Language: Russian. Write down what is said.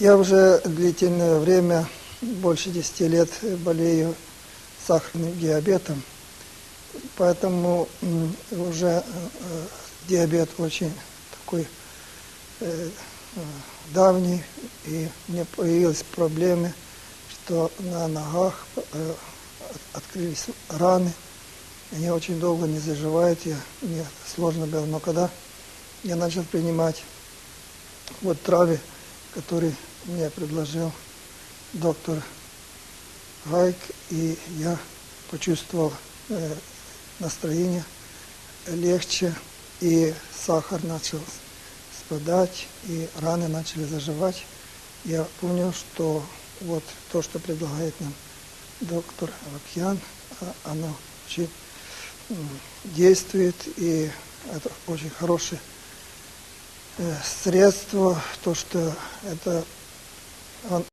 Я уже длительное время, больше 10 лет, болею сахарным диабетом, поэтому уже э, диабет очень такой э, э, давний, и мне появились проблемы, что на ногах от- открылись раны, они очень долго не заживают, я, мне сложно было, но когда я начал принимать вот травы, которые мне предложил доктор Гайк, и я почувствовал э, настроение легче, и сахар начал спадать, и раны начали заживать. Я понял, что вот то, что предлагает нам доктор Лапьян, а- оно очень действует, и это очень хорошее э, средство, то, что это on